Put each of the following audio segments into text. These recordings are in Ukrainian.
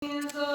天色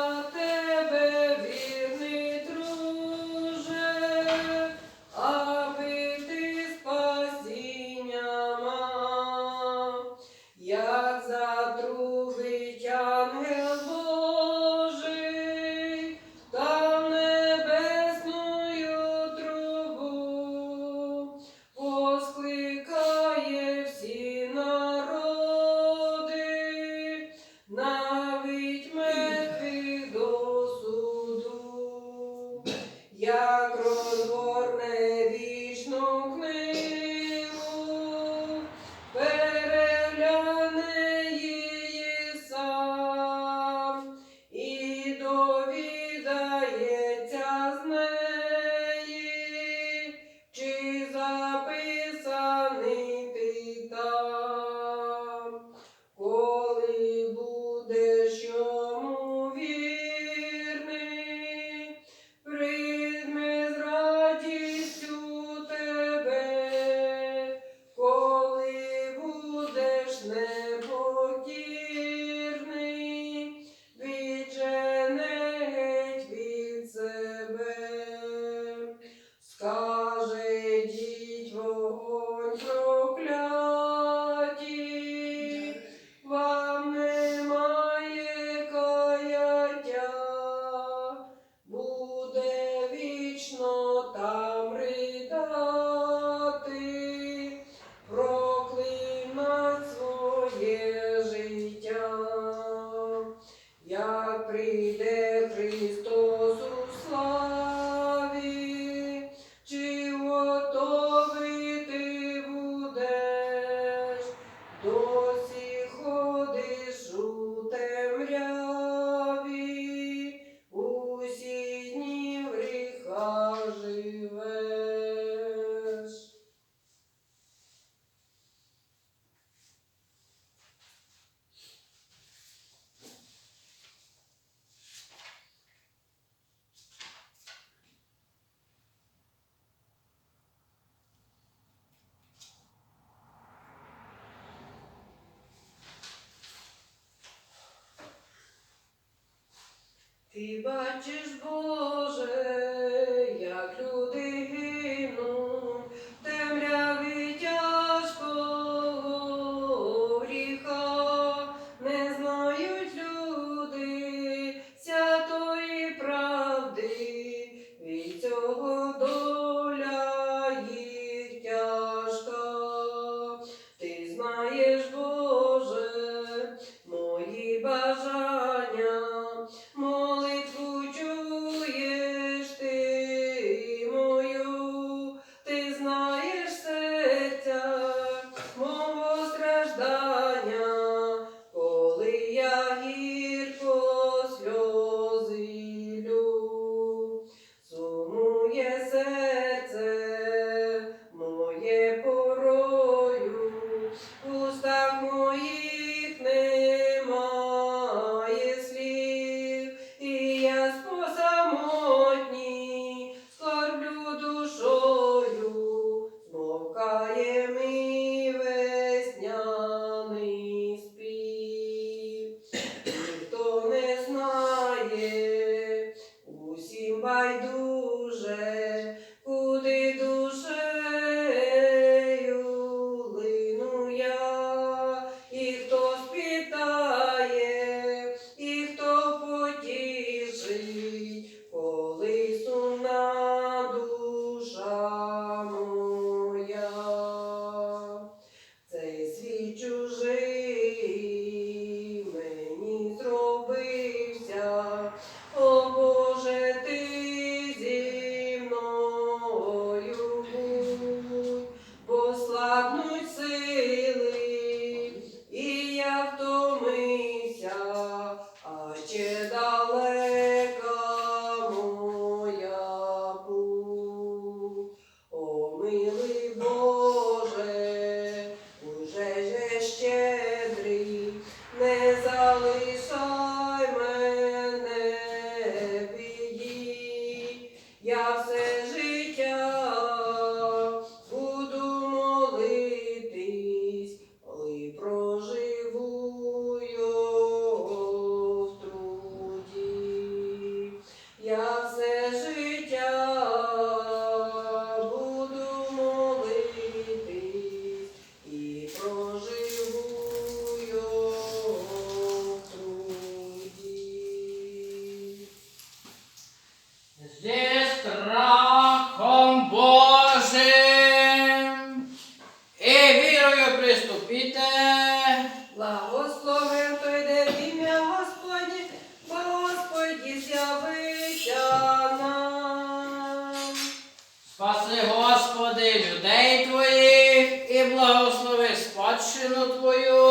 Ти бачиш, Боже, як люди vai do Chia приступіте. Благослови, той йде ім'я Господні, бо Господь з'явиться нам. Спаси, Господи, людей Твоїх і благослови спадщину Твою.